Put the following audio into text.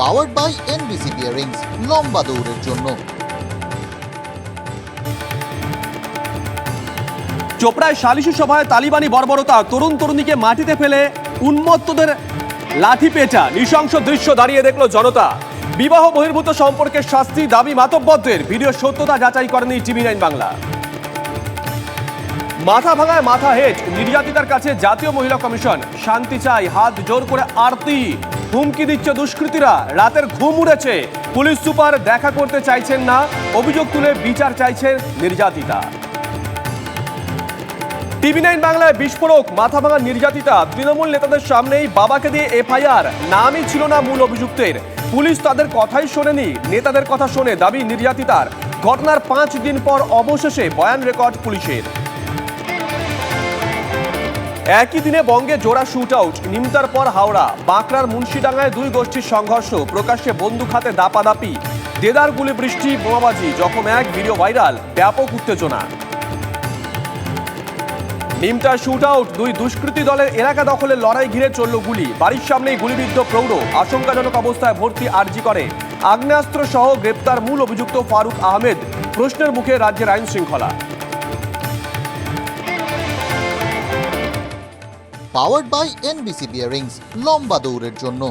Powered by NBC bearings লম্বা দৌড়ের জন্য। চোপড়ায় সালিশি সভায় তালিবানি বর্বরতা তরুণ তরুণীকে মাটিতে ফেলে উন্মত্তদের লাঠি পেটা নৃশংস দৃশ্য দাঁড়িয়ে দেখল জনতা। বিবাহ বহির্ভূত সম্পর্কের শাস্তি দাবি মাতব্বরদের। ভিডিও সত্যতা যাচাই করেনি টিভি নাইন বাংলা। মাথা ভাঙায় মাথা হেট নির্যাতিতার কাছে জাতীয় মহিলা কমিশন। শান্তি চাই, হাত জোর করে আরতি। হুমকি দিচ্ছে দুষ্কৃতীরা, রাতের ঘুম উড়েছে। পুলিশ সুপার দেখা করতে চাইছেন না, অভিযোগ তুলে বিচার চাইছেন নির্যাতিতা। টিভি নাইন বাংলায় বিস্ফোরক, মাথা ভাঙা নির্যাতিতা। তৃণমূল নেতাদের সামনেই বাবাকে দিয়ে এফআইআর। নামই ছিল না মূল অভিযুক্তের। পুলিশ তাদের কথাই শোনেনি, নেতাদের কথা শোনে দাবি নির্যাতিতার। ঘটনার পাঁচ দিন পর অবশেষে বয়ান রেকর্ড পুলিশের। একই দিনে বঙ্গে জোড়া শুট আউট নিমতার পর হাওড়া, বাঁকড়ার মুন্সিডাঙ্গায় দুই গোষ্ঠীর সংঘর্ষ, প্রকাশ্যে বন্দুক হাতে দাপাদাপি, দেদার গুলি, বৃষ্টি, বোমাবাজি, জখম এক, ভিডিও ভাইরাল, ব্যাপক উত্তেজনা। নিমটা শুট আউট দুই দুষ্কৃতী দলের এলাকা দখলের লড়াই ঘিরে চলল গুলি। বাড়ির সামনেই গুলিবিদ্ধ প্রৌঢ়, আশঙ্কাজনক অবস্থায় ভর্তি আরজি করে। আগ্নেয়াস্ত্র সহ গ্রেপ্তার মূল অভিযুক্ত ফারুক আহমেদ, প্রশ্নের মুখে রাজ্যের আইন শৃঙ্খলা পাওয়ার্ড বাই এনবিসি বিয়ারিংস লম্বা দৌড়ের জন্য।